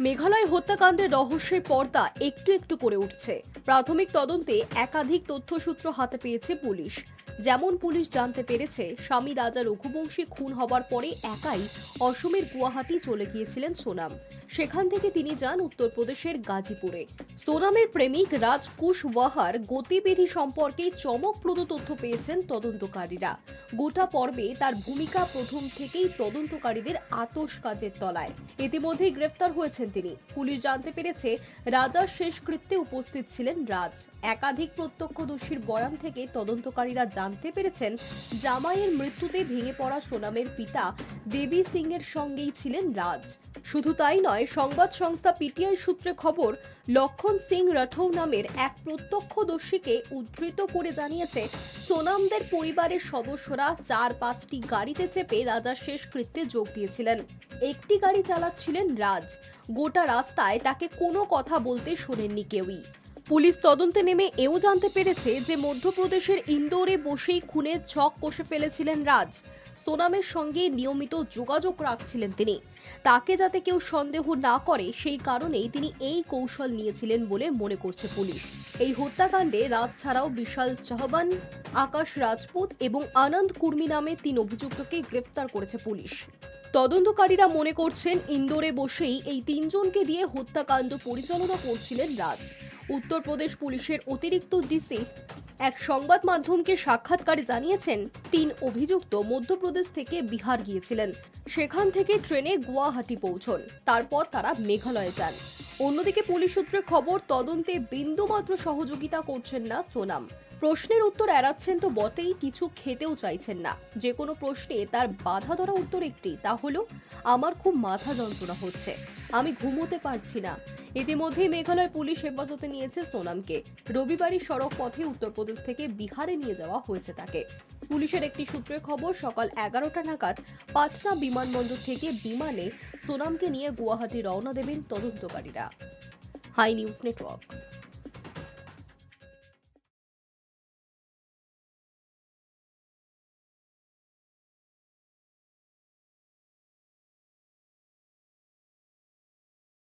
মেঘালয় হত্যাকাণ্ডের রহস্যের পর্দা একটু একটু করে উঠছে। প্রাথমিক তদন্তে একাধিক তথ্যসূত্র হাতে পেয়েছে পুলিশ। যেমন পুলিশ জানতে পেরেছে, স্বামী রাজা রঘুবংশী খুন হবার পরে একাই অসমের গুয়াহাটি চলে গিয়েছিলেন সোনাম। সেখান থেকে তিনি যান উত্তরপ্রদেশের গাজীপুরে। সোনামের প্রেমিক রাজ কুশওয়াহার গতিবিধি সম্পর্কে চমকপ্রদ তথ্য পেয়েছেন তদন্তকারীরা। গোটা পর্বে তার ভূমিকা প্রথম থেকেই তদন্তকারীদের আতস কাজের তলায়। ইতিমধ্যেই গ্রেফতার হয়েছেন তিনি। পুলিশ জানতে পেরেছে রাজার শেষকৃত্যে উপস্থিত ছিলেন রাজ। একাধিক প্রত্যক্ষদর্শীর বয়ান থেকে তদন্তকারীরা জানতে পেরেছেন, জামাইয়ের মৃত্যুতে ভেঙে পড়া সোনামের পিতা দেবী সিং এর সঙ্গেই ছিলেন রাজ। শুধু তাই নয়, সংবাদ সংস্থা পিটিআই সূত্রে খবর, লক্ষণ সিং রাঠৌ নামের এক প্রত্যক্ষদর্শীকে উদ্ধৃত করে জানিয়েছে, সোনামদের পরিবারের সদস্যরা চার পাঁচটি গাড়িতে চেপে রাজার শেষকৃত্যে যোগ দিয়েছিলেন। একটি গাড়ি চালাচ্ছিলেন রাজ। গোটা রাস্তায় তাকে কোনো কথা বলতে শোনেননি কেউই। পুলিশ তদন্তে নেমে এও জানতে পেরেছে যে মধ্যপ্রদেশের ইন্দোরে বসেই খুনের ছক কষে ফেলেছিলেন রাজ। সোনামের সঙ্গে নিয়মিত যোগাযোগ রাখছিলেন তিনি। তাকে যাতে কেউ সন্দেহ না করে, সেই কারণেই তিনি এই কৌশল নিয়েছিলেন বলে মনে করছে পুলিশ। এই হত্যাকাণ্ডে রাজ ছাড়াও বিশাল চাহবান, আকাশ রাজপুত এবং আনন্দ কুর্মি নামে তিন অভিযুক্তকে গ্রেফতার করেছে পুলিশ। তদন্তকারীরা মনে করছেন, ইন্দোরে বসেই এই তিনজনকে দিয়ে হত্যাকাণ্ড পরিচালনা করছিলেন রাজ। উত্তরপ্রদেশ পুলিশের অতিরিক্ত ডিসি এক সংবাদ মাধ্যমকে সাক্ষাৎকারে জানিয়েছেন, তিন অভিযুক্ত মধ্যপ্রদেশ থেকে বিহার গিয়েছিলেন। সেখান থেকে ট্রেনে গুয়াহাটি পৌঁছন, তারপর তারা মেঘালয়ে যান। অন্যদিকে পুলিশ সূত্রে খবর, তদন্তে বিন্দুমাত্র সহযোগিতা করছেন না সোনাম। প্রশ্নের উত্তর এড়াচ্ছেন তো বটেই, কিছু খেতেও চাইছেন না। যে কোনো প্রশ্নে তার বাধা ধরা উত্তর একটি, তা হলো, আমার খুব মাথা যন্ত্রণা হচ্ছে। আমি ঘুমোতে পারছি না। ইতিমধ্যেই মেঘালয় পুলিশ হেফাজতে নিয়েছে সোনামকে। রবিবারই সড়ক পথে উত্তরপ্রদেশ থেকে বিহারে নিয়ে যাওয়া হয়েছে তাকে। পুলিশের একটি সূত্রের খবর, সকাল এগারোটা নাগাদ পাটনা বিমানবন্দর থেকে বিমানে সোনামকে নিয়ে গুয়াহাটি রওনা দেবেন তদন্তকারীরা। High news network.